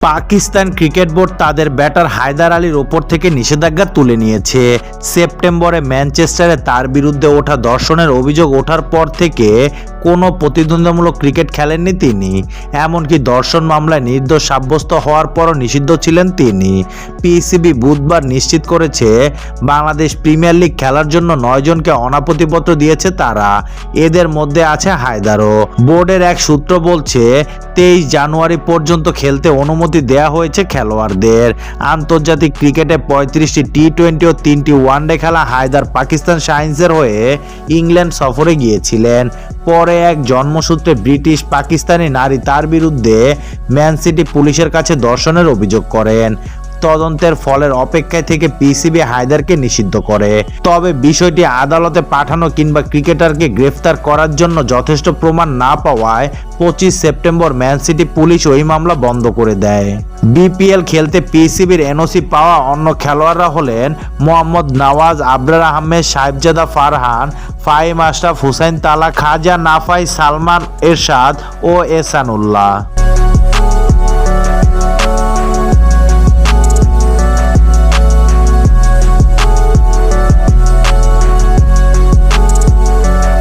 Pakistan cricket board তাদের batter Haider আলীর ওপর থেকে নিষেধাজ্ঞা তুলে নিয়েছে। সেপ্টেম্বরে ম্যানচেস্টারে তার বিরুদ্ধে ওঠা দর্শনের অভিযোগ ওঠার পর থেকে কোনো প্রতিদ্বন্দ্বিমূলক ক্রিকেট খেলেননি তিনি। এমনকি দর্শন মামলায় নির্দোষ সাব্যস্ত হওয়ার পরও নিষিদ্ধ ছিলেন তিনি। পিসিবি বুধবার নিশ্চিত করেছে, বাংলাদেশ প্রিমিয়ার লিগ খেলার জন্য নয়জনকে অনাপতিপত্র দিয়েছে তারা। এদের মধ্যে আছে হায়দারও। বোর্ডের এক সূত্র বলছে, তেইশ জানুয়ারি পর্যন্ত খেলতে অনুমতি দেয়া হয়েছে খেলোয়াড়দের। আন্তর্জাতিক ক্রিকেটে পঁয়ত্রিশটি টি টোয়েন্টি ও তিনটি ওয়ানডে খেলা হায়দার পাকিস্তান সায়েন্সের হয়ে ইংল্যান্ড সফরে গিয়েছিলেন। পরে এক জন্মসূত্রে ব্রিটিশ পাকিস্তানি নারী তার বিরুদ্ধে ম্যান সিটি পুলিশের কাছে দর্শনের অভিযোগ করেন। তদন্তের ফলের অপেক্ষায় থেকে পিসিবি হায়দারকে নিষিদ্ধ করে। তবে বিষয়টি আদালতে পাঠানো কিংবা ক্রিকেটারকে গ্রেফতার করার জন্য যথেষ্ট প্রমাণ না পাওয়ায় পঁচিশ সেপ্টেম্বর ম্যান সিটি পুলিশ ওই মামলা বন্ধ করে দেয়। বিপিএল খেলতে পিসিবির এনওসি পাওয়া অন্য খেলোয়াড়রা হলেন মোহাম্মদ নওয়াজ, আবরার আহমেদ, সাহেবজাদা ফারহান, ফাহিম আশরাফ হুসাইন তালা খাজা নাফাই সালমান এরশাদ ও এসানুল্লাহ